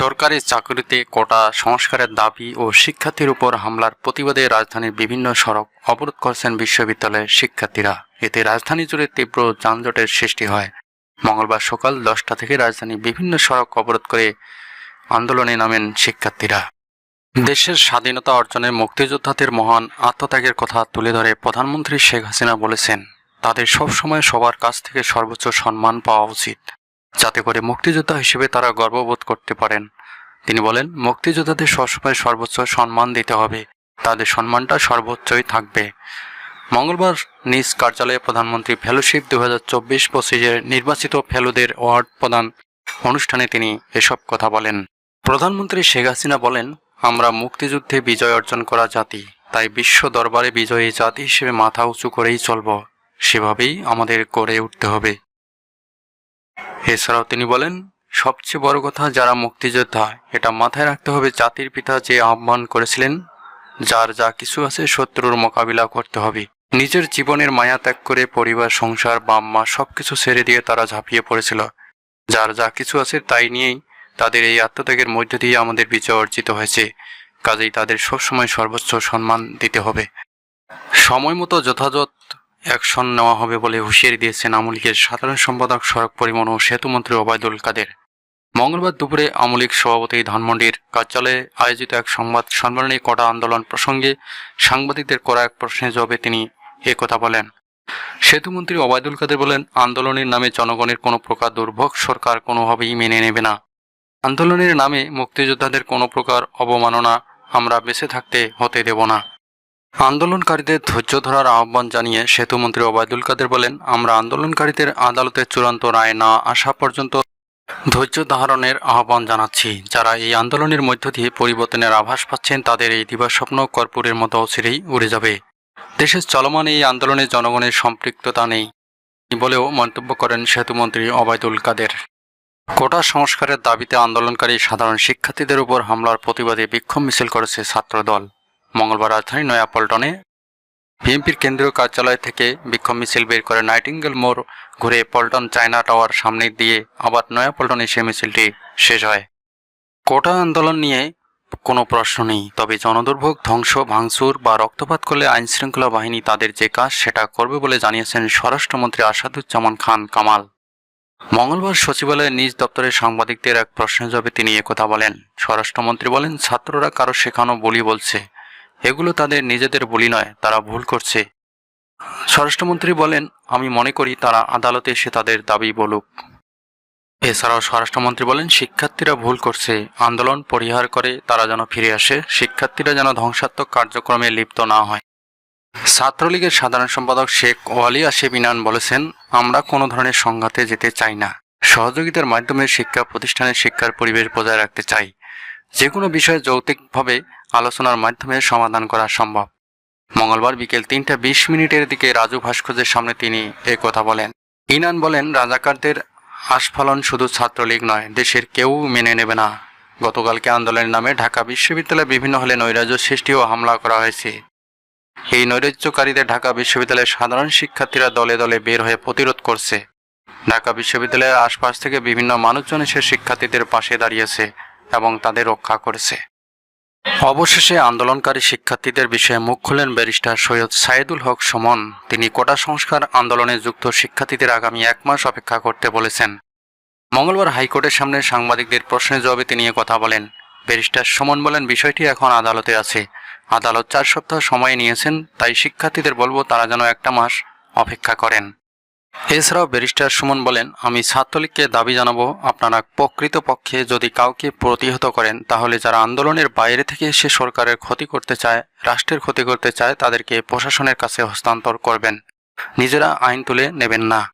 সরকারি চাকরিতে কোটা, সংস্কারের দাবি ও শিক্ষার্থীর উপর হামলার প্রতিবাদে রাজধানীর বিভিন্ন সড়ক অবরোধ করছেন বিশ্ববিদ্যালয়ের শিক্ষার্থীরা। এতে রাজধানী জুড়ে তীব্র যানজটের সৃষ্টি হয়। মঙ্গলবার সকাল দশটা থেকে রাজধানীর বিভিন্ন সড়ক অবরোধ করে আন্দোলনে নামেন শিক্ষার্থীরা। দেশের স্বাধীনতা অর্জনে মুক্তিযোদ্ধাদের মহান আত্মত্যাগের কথা তুলে ধরে প্রধানমন্ত্রী শেখ হাসিনা বলেছেন, তাদের সবসময় সবার কাছ থেকে সর্বোচ্চ সম্মান পাওয়া উচিত। যাতে করে মুক্তিযোদ্ধা হিসেবে তারা গর্ববোধ করতে পারেন। তিনি বলেন, মুক্তিযোদ্ধাদের সবসময় সর্বোচ্চ সম্মান দিতে হবে। তাদের সম্মানটা সর্বোচ্চই থাকবে। মঙ্গলবার নিজ কার্যালয়ে প্রধানমন্ত্রী ফেলোশিপ দু হাজার চব্বিশ পঁচিশের নির্বাচিত ফেলোদের অ্যাওয়ার্ড প্রদান অনুষ্ঠানে তিনি এসব কথা বলেন। প্রধানমন্ত্রী শেখ হাসিনা বলেন, আমরা মুক্তিযুদ্ধে বিজয় অর্জন করা জাতি, তাই বিশ্ব দরবারে বিজয়ী জাতি হিসেবে মাথা উঁচু করেই চলব। সেভাবেই আমাদের গড়ে উঠতে হবে। এছাড়াও তিনি বলেন, সবচেয়ে বড় কথা যারা মুক্তিযোদ্ধা, এটা মাথায় রাখতে হবে জাতির পিতা যে আহ্বান করেছিলেন, যার যা কিছু আছে শত্রুর মোকাবিলা করতে হবে। নিজের জীবনের মায়া ত্যাগ করে পরিবার, সংসার বাম্মা সবকিছু ছেড়ে দিয়ে তারা ঝাঁপিয়ে পড়েছিল। যার যা কিছু আছে তাই নিয়েই তাদের এই আত্মত্যাগের মধ্য দিয়ে আমাদের বিজয় অর্জিত হয়েছে। কাজেই তাদের সবসময় সর্বোচ্চ সম্মান দিতে হবে। সময় মতো যথাযথ অ্যাকশন নেওয়া হবে বলে হুঁশিয়ারি দিয়েছেন আমলিকের সাধারণ সম্পাদক সড়ক পরিবহন ও সেতুমন্ত্রী ওবায়দুল কাদের। মঙ্গলবার দুপুরে আমলিক সভাপতি ধানমন্ডির কার্যালয়ে আয়োজিত এক সংবাদ সম্মেলনে কটা আন্দোলন প্রসঙ্গে সাংবাদিকদের করা এক প্রশ্নের জবাবে তিনি কথা বলেন। সেতুমন্ত্রী ওবায়দুল কাদের বলেন, আন্দোলনের নামে জনগণের কোনো প্রকার দুর্ভোগ সরকার কোনোভাবেই মেনে নেবে না। আন্দোলনের নামে মুক্তিযোদ্ধাদের কোনো প্রকার অবমাননা আমরা বেঁচে থাকতে হতে দেব না। আন্দোলনকারীদের ধৈর্য ধরার আহ্বান জানিয়ে সেতুমন্ত্রী ওবায়দুল কাদের বলেন, আমরা আন্দোলনকারীদের আদালতের চূড়ান্ত রায় না আসা পর্যন্ত ধৈর্য ধারণের আহ্বান জানাচ্ছি। যারা এই আন্দোলনের মধ্য দিয়ে পরিবর্তনের আভাস পাচ্ছেন, তাদের এই দিবাস্বপ্ন কর্পূরের মতো অচিরেই উড়ে যাবে। দেশের চলমান এই আন্দোলনে জনগণের সম্পৃক্ততা নেই বলেও মন্তব্য করেন সেতুমন্ত্রী ওবায়দুল কাদের। কোটা সংস্কারের দাবিতে আন্দোলনকারী সাধারণ শিক্ষার্থীদের উপর হামলার প্রতিবাদে বিক্ষোভ মিছিল করেছে ছাত্রদল। মঙ্গলবার রাজধানী নয়াপল্টনে বিএনপির কেন্দ্রীয় কার্যালয় থেকে বিক্ষোভ মিছিল বের করে নাইটিঙ্গেল মোড় ঘুরে পল্টন চায়না টাওয়ার সামনে দিয়ে আবার নয়াপল্টনে সে মিছিলটি শেষ হয়। কোটা আন্দোলন নিয়ে কোনো প্রশ্ন নেই, তবে জনদুর্ভোগ, ধ্বংস, ভাঙচুর বা রক্তপাত করলে আইনশৃঙ্খলা বাহিনী তাদের যে কাজ সেটা করবে বলে জানিয়েছেন স্বরাষ্ট্রমন্ত্রী আসাদুজ্জামান খান কামাল। মঙ্গলবার সচিবালয়ের নিজ দপ্তরের সাংবাদিকদের এক প্রশ্নের জবাবে তিনি একথা বলেন। স্বরাষ্ট্রমন্ত্রী বলেন, ছাত্ররা কারও শেখানো বলি বলছে। এগুলো তাদের নিজেদের বলি নয়, তারা ভুল করছে। স্বরাষ্ট্রমন্ত্রী বলেন, আমি মনে করি তারা আদালতে এসে তাদের দাবি বলুক। এছাড়াও স্বরাষ্ট্রমন্ত্রী বলেন, শিক্ষার্থীরা ভুল করছে। আন্দোলন পরিহার করে তারা যেন ফিরে আসে। শিক্ষার্থীরা যেন ধ্বংসাত্মক কার্যক্রমে লিপ্ত না হয়। ছাত্রলীগের সাধারণ সম্পাদক শেখ ওয়ালি আসিফ ইনান বলেছেন, আমরা কোনো ধরনের সংঘাতে যেতে চাই না। সহযোগিতার মাধ্যমে শিক্ষা প্রতিষ্ঠানের শিক্ষার পরিবেশ বজায় রাখতে চাই। যে কোনো বিষয়ে যৌক্তিকভাবে আলোচনার মাধ্যমে সমাধান করা সম্ভব। মঙ্গলবার বিকেল তিনটা বিশ মিনিটের দিকে রাজু ভাস্কর্যের সামনে তিনি এ কথা বলেন। ইনান বলেন, রাজাকারদের আস্ফালন শুধু ছাত্রলীগ নয়, দেশের কেউ মেনে নেবে না। গতকালকে আন্দোলনের নামে ঢাকা বিশ্ববিদ্যালয়ে বিভিন্ন হলে নৈরাজ্য সৃষ্টি ও হামলা করা হয়েছে। এই নৈরাজ্যকারীদের ঢাকা বিশ্ববিদ্যালয়ের সাধারণ শিক্ষার্থীরা দলে দলে বের হয়ে প্রতিরোধ করছে। ঢাকা বিশ্ববিদ্যালয়ের আশপাশ থেকে বিভিন্ন মানুষজন এসে শিক্ষার্থীদের পাশে দাঁড়িয়েছে এবং তাদের রক্ষা করেছে। অবশেষে আন্দোলনকারী শিক্ষার্থীদের বিষয়ে মুখ খুলেন ব্যারিস্টার সৈয়দ সাইদুল হক সুমন। তিনি কোটা সংস্কার আন্দোলনে যুক্ত শিক্ষার্থীদের আগামী এক মাস অপেক্ষা করতে বলেছেন। মঙ্গলবার হাইকোর্টের সামনে সাংবাদিকদের প্রশ্নের জবাবে তিনি কথা বলেন। ব্যারিস্টার সুমন বলেন, বিষয়টি এখন আদালতে আছে। আদালত চার সপ্তাহ সময় নিয়েছেন, তাই শিক্ষার্থীদের বলব তারা যেন একটা মাস অপেক্ষা করেন। এছাড়াও ব্যারিস্টার সুমন বলেন, আমি ছাত্রলীগকে দাবি জানাব, আপনারা প্রকৃতপক্ষে যদি কাউকে প্রতিহত করেন, তাহলে যারা আন্দোলনের বাইরে থেকে সে সরকারের ক্ষতি করতে চায়, রাষ্ট্রের ক্ষতি করতে চায়, তাদেরকে প্রশাসনের কাছে হস্তান্তর করবেন। নিজেরা আইন তুলে নেবেন না।